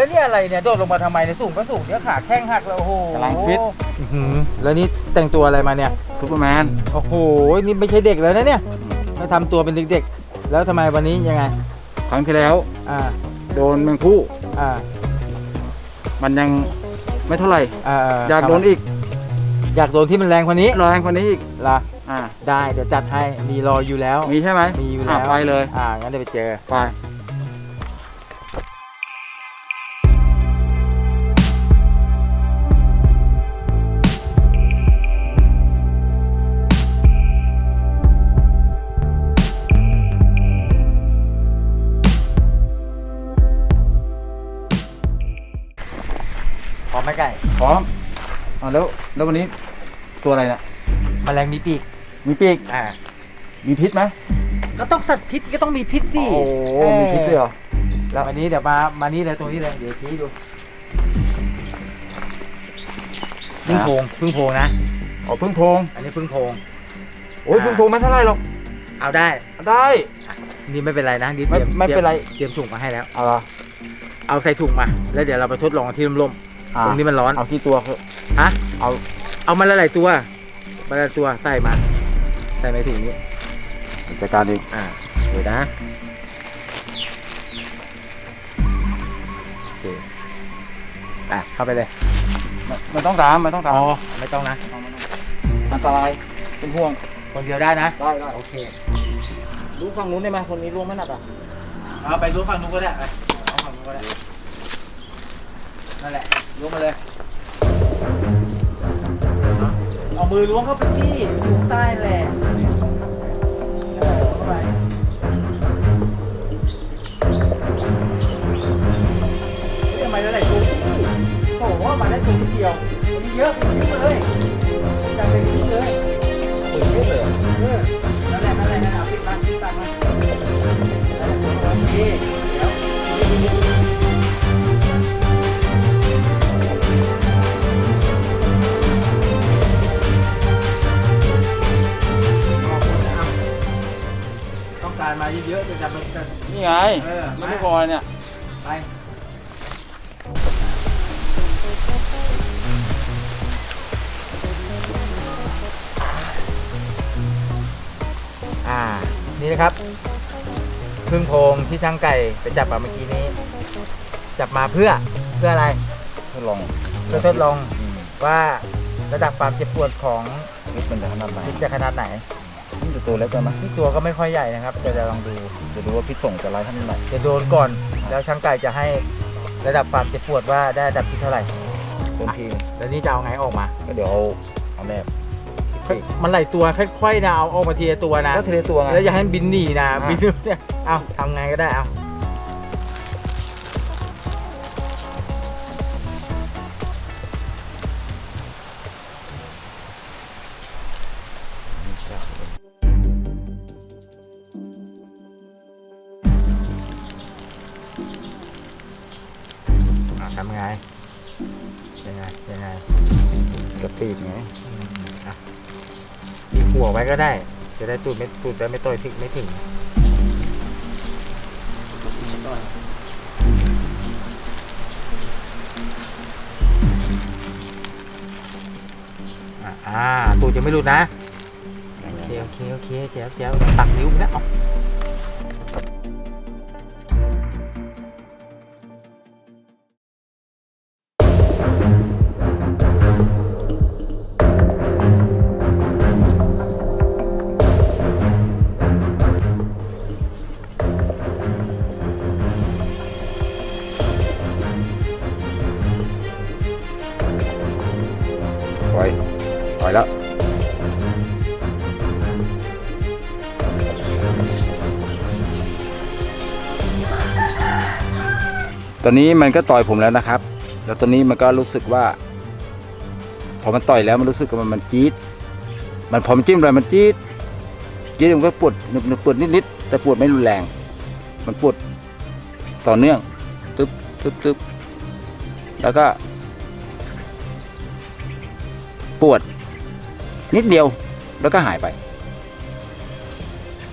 อะไรเนี่ยโดดลงมาทำไมเนี่ยสูงก็สูงเดี๋ยวขาแข้งหักแล้วโอ้โหกำลังฟิต อื้อหือแล้วนี่แต่งตัวอะไรมาเนี่ย ซูเปอร์แมนโอ้โห นี่ไม่ใช่เด็กแล้วนะเนี่ยมาทำตัวเป็นเด็กๆ แล้วทำไมวันนี้ยังไง ครั้งที่แล้ว อ่า โดนแมงผู้อ่า มันยังไม่เท่าไหร่ อ่าอยากโดนอีกอยากโดนที่มันแรงกว่านี้แรงกว่านี้อีกล่ะอ่าได้ เดี๋ยวจัดให้ มีรออยู่แล้ว มีใช่ไหมมีอยู่แล้วไปเลย อ่า งั้นเดี๋ยวไปเจอ ไป อมไหมไก่พร้อมอ่าแล้วแล้ววันนี้ตัวอะไรเนี่ยแมลงมีปีกมีปีกอ่ามีพิษไหมก็ต้องสัตว์พิษก็ต้องมีพิษสิโอ้โหมีพิษด้วยเหรอ แล้ววันนี้เดี๋ยวมามานี่เลยตรงนี้เลยเดี๋ยวชี้ดูพึ่งโพงพึ่งโพงนะอ๋อพึ่งโพงอันนี้พึ่งโพงโอ้ยอ่าพึ่งโพงไม่เท่าไหรหรอกเอาได้ได้นี่ไม่เป็นไรนะนี่ไม่เตรียไม่เป็นไรเตรียมถุงมาให้แล้วเอาละเอาใส่ถุงมา แล้วเดี๋ยวเราไปทดลองกันที่ร่ม อ่าๆตรงนี้มันร้อน เอาที่ตัวคือฮะ เอาเอามาหลายๆตัวมาหลายๆตัวใส่มาใส่ในถุงนี้ จัดการเองอ่าเดี๋ยวนะโอเคอะเข้าไปเลยไม่ไม่ต้องตามไม่ต้องตามอ๋อไม่ต้องนะ อันตรายเป็นห่วงคนเดียวได้นะ ได้ได้โอเครู้ฝั่งนู้นได้ไหมคนนี้รู้ไหมนัดอะ เอาไปรู้ฝั่งนู้นก็ได้ไปเอาฝั่งนู้นก็ได้ นั่นแหละยกมาเลย เอามือล้วงเข้าไปที่อยู่ข้างใต้แหละเข้าไปเฮ้ยทำไมได้หลายตัวโอ้โหมาได้ตัวนิดเดียววันนี้เยอะเป็นชิ้นเลยจัดเป็นชิ้นเลยเยอะเลยเออนั่นแหละ จะจำเป็นจะนี่ไง เออไม่มาไม่พอเนี่ย ไปอ่า นี่นะครับ พึ่งโพงที่ช่างไก่ไปจับมาเมื่อกี้นี้ จับมาเพื่อเพื่ออะไร ทดลองเพื่อทดลองอืมว่าระดับความเจ็บปวดของพิษมันจะขนาดไหน พิษจะขนาดไหน นี่จะตัวเล็กไปไหมที่ตัวก็ไม่ค่อยใหญ่นะครับเดี๋ยวจะลองดูจะดูว่าพิษส่งจะร้ายขนาดไหนจะโดนก่อน แล้วช่างไก่จะให้ระดับความเจ็บปวดว่าได้ระดับที่เท่าไหร่ต้นทีแล้วนี่จะเอาไงออกมา ก็เดี๋ยวเอาเอาแนบ มันหลายตัวค่อยๆนะเอาออกมาทีละตัวนะก็ทีละตัวไง แล้วอย่าให้มันบินหนีนะอ่าบินเนี่ยเอาทำไงก็ได้เอา กระปีกไงตีหัวไว้ก็ได้ จะได้ตูดไม่ตูดได้ไม่ต่อยถึงไม่ถึงอะอ่าตูดจะไม่หลุดนะ โอเคโอเคโอเคเจ๋วเจ๋วตักนิ้วไปแล้ว อาปล่อยปล่อยแล้วตอนนี้มันก็ต่อยผมแล้วนะครับ แล้วตอนนี้มันก็รู้สึกว่า พอมันต่อยแล้วมันรู้สึกว่ามันมันจี๊ด มันพอมันจิ้มอะไรมันจี๊ด จี๊ดมันก็ปวดหนึบหนึบปวดนิดๆแต่ปวดไม่รุนแรง มันปวดต่อเนื่องตึ๊บตึ๊บตึ๊บแล้วก็ ปวด นิดเดียวแล้วก็หายไป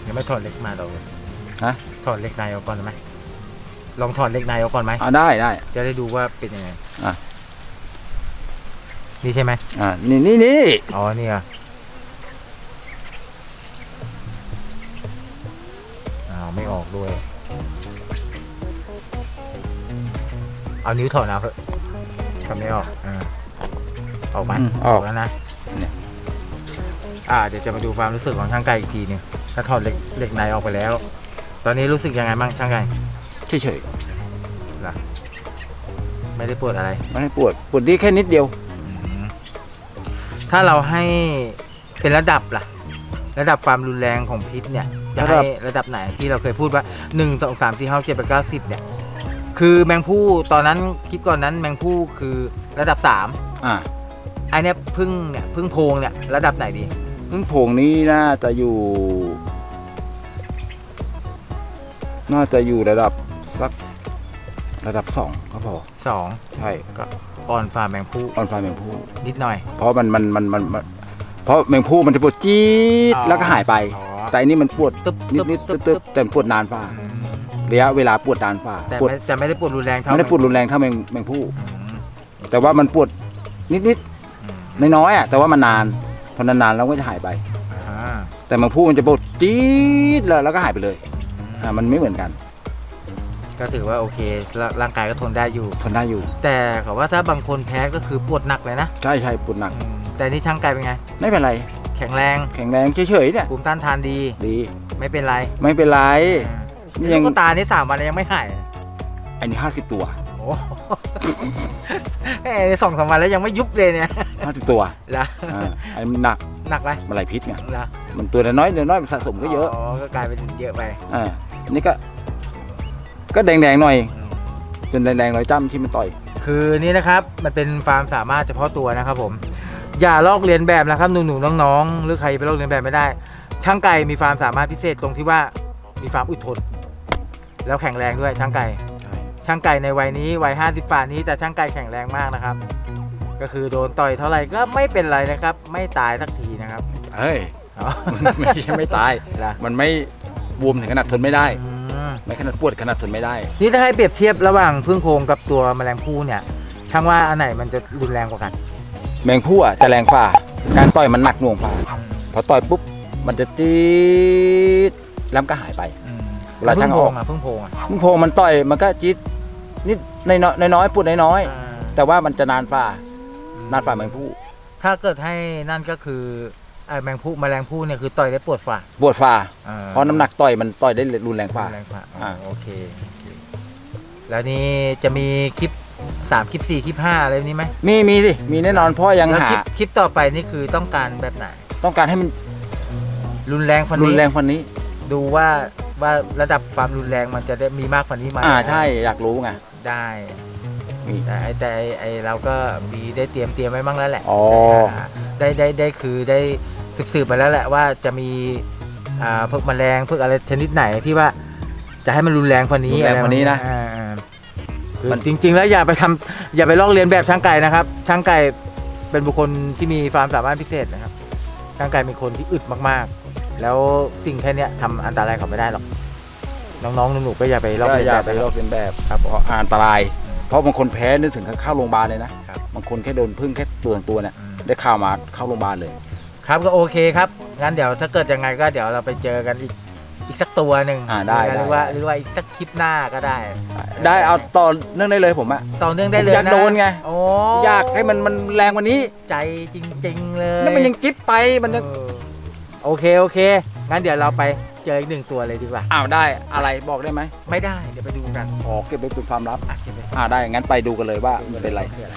ยังไม่ถอดเหล็กมาเราเลยฮะ ถอดเหล็กในออกก่อนได้ไหมลองถอดเหล็กในออกก่อนไหมอ่าได้ได้ จะได้ดูว่าเป็นยังไงอะ นี่ใช่ไหมอ่านี่นี่นี่อ๋อนี่อะอ้าวไม่ออกด้วย เอานิ้วถอดเอาเถอะทำไม่ออกอ่า ออกไหมอืมออกแล้วนะเนี่ยอ่าเดี๋ยวจะมาดูความรู้สึกของช่างไก่อีกทีหนึงถ้าถอดเหล็กเหล็กในออกไปแล้ว ตอนนี้รู้สึกยังไงบ้างช่างไก่เฉยไม่ได้ปวดอะไร ๆไม่ให้ปวดปวดที่แค่นิดเดียวอืมถ้าเราให้เป็นระดับล่ะ ระดับความรุนแรงของพิษเนี่ยจะระดัให้บ ระดับไหนที่เราเคยพูดว่าหนึ่งสองสามสี่ห้าเจ็ดแปดเก้าสิบเนี่ยคือแมงผู้ตอนนั้นคลิปก่อนนั้นแมงผู้คือระดับสามอ่า ไอเนี้ยพึ่งเนี่ยพึ่งโพงเนี่ยระดับไหนดีพึ่งโผงนี้น่าจะอยู่ น่าจะอยู่ระดับสักระดับสองก็พอสองใช่อ่อนฝ่าแมงผู้ออนไฟแมงผู้นิดหน่อย เพราะมันมันมันมันมันเพราะแมงผู้มันจะปวดจี๊ดอ๋อแล้วก็หายไป อ๋อแต่อันนี้มันปวดตึ๊บนิตึ๊ดบนิดตึ๊ตึ๊บบตึ๊ตึ๊บบแต่มันปวดนานฝ่าอืมระยะเวลาปวดนานฝ่าแต่ปวดไม่แต่ไม่ได้ปวดรุนแรงเท่าไม่ได้ปวดรุนแรงเท่าแมงแมงผู้ อืมแต่ว่ามันปวดนิดนิดอืม น้อยๆอะแต่ว่ามันนานพอนานๆแล้วก็จะหายไป อ่าแต่แมงผู้มันจะปวดจี๊ดแล้วแล้วก็หายไปเลยอ่ามันไม่เหมือนกันก็ถือว่าโอเคร่าร่างกายก็ทนได้อยู่ ทนได้อยู่ แต่เขาว่าถ้าบางคนแพ้ก็คือปวดหนักเลยนะใช่ใช่ปวดหนัก อืมแต่นี่ช่างกายเป็นไง ไม่เป็นไร แข็งแรงแข็งแรงเฉยๆเนี่ยภูมิต้านทานดีดีไม่เป็นไรไม่เป็นไรอ่านี่นี่ยังลูกตานี่สามวันแล้วยังไม่หายอันนี้ห้าสิบตัว โอ้โห เอ้ยสองสามวันแล้วยังไม่ยุบเลยเนี่ยห้าสิบตัวละอ่าอันนี้มันหนักหนักไหมมันไหลพิษไงละมันตัวน้อยๆน้อยๆมันสะสมก็เยอะอ๋อก็กลายเป็นเยอะไปอ่าอันนี้ก็ ก็แดงๆหน่อยอืมจนแดงๆหน่อยจ้ำที่มันต่อย คือนี่นะครับ มันเป็นความสามารถเฉพาะตัวนะครับ ผม อย่าลอกเลียนแบบนะครับหนูๆน้องๆหรือใครไปลอกเลียนแบบไม่ได้ ช่างไก่มีความสามารถพิเศษตรงที่ว่ามีความอดทน แล้วแข็งแรงด้วยช่างไก่ ช่างไก่ในวัยนี้วัย50ป่านี้แต่ช่างไก่แข็งแรงมากนะครับ ก็คือโดนต่อยเท่าไหร่ก็ไม่เป็นไรนะครับ ไม่ตายสักทีนะครับเฮ้ยอ๋อไม่ใช่ไม่ตายละมันไม่บวมถึงขนาดทนไม่ได้ อืมไม่ขนาดปวดขนาดทนไม่ได้ นี่ถ้าให้เปรียบเทียบระหว่างพึ่งโพรงกับตัวแมลงภู่เนี่ย ช่างว่าอันไหนมันจะรุนแรงกว่ากัน แมงผู้อะจะแรงฝ่า การต่อยมันหนักหน่วงฝ่าพอต่อยปุ๊บมันจะจี๊ดแล้วมันก็หายไป อืม เวลาช่างออกพึ่งโพรงอะพึ่งโพรงมันต่อยมันก็จี๊ดนิดน้อยๆน้อยๆปวดน้อยพึ่งโพรงอะๆแต่ว่ามันจะนานฝ่านานฝ่าแมงผู้ถ้าเกิดให้นั่นก็คือไอ้แมงผู้แมลงผู้เนี่ยคือต่อยได้ปวดฝ่าปวดฝ่าอ่าเพราะน้ำหนักต่อยมันต่อยได้รุนแรงฝ่า แรงฝ่าอ่า โอเคโอเค แล้วนี่จะมีคลิปสามคลิปสี่คลิปห้าอะไรแบบนี้ไหมมีมีสิมีแน่นอนเพราะยังแล้วหาคลิปคลิปต่อไปนี่คือต้องการแบบไหน ต้องการให้มันรุนแรงกว่ารุนนี้แรงกว่านี้ ดูว่าว่าระดับความรุนแรงมันจะได้มีมากกว่านี้ไหมอ่าใช่อยากรู้ไงได้มีแต่ไอ้แต่ไอ้ไอ้เราก็มีได้เตรียมเตรียมไว้บ้างแล้วแหละอ๋อาได้ได้ได้คือได้สืบสืบมาแล้วแหละว่าจะมีอ่าพวกแมลงพวกอะไรชนิดไหนที่ว่าจะให้มันรุนแรงกว่านี้รุนแรงกว่านี้นะอ่าอ่าคือมัน จริง ๆ แล้วอย่าไปทำอย่าไปลอกเลียนแบบช่างไก่นะครับ ช่างไก่เป็นบุคคลที่มีความสามารถพิเศษนะครับ ช่างไก่เป็นคนที่อึดมากๆ แล้วสิ่งแค่เนี้ยทำอันตรายเขาไม่ได้หรอก น้องๆหนูๆก็อย่าไปลอกก็เลียนอย่าแบบไปนะลคอรับกเลียนแบบครับเพราะอันตราย เพราะบางคนแพ้นึกถึงเข้าโรงพยาบาลเลยนะครับบางคนแค่โดนพึ่งแค่ตัวสองตัวเนี่ยอืม ได้ข่าวมาเข้าโรงพยาบาลเลย ครับก็โอเคครับงั้นเดี๋ยวถ้าเกิดยังไงก็เดี๋ยวเราไปเจอกันอีกอีกสักตัวหนึ่งอ่าได้หรือได้ว่าหรือว่าอีกสักคลิปหน้าก็ได้ ได้เอาต่อเนื่องได้เลยผมอะ ต่อเนื่องได้เลยผมอยากนะโดนไง โอ้อยากให้มันมันแรงกว่านี้ใจจริง ๆ เลยแล้วมันยังจิ๊บไปมันยังเออ โอเคโอเค งั้นเดี๋ยวเราไปเจออีกหนึ่งตัวเลยดีกว่า อ้าวได้อะไรบอกได้ไหมไม่ได้เดี๋ยวไปดูกันอ๋อเก็บไว้เป็นความลับอะเก็บไว้อ่าได้งั้นไปดูกันเลยว่ามันเป็นอะไร คืออะไร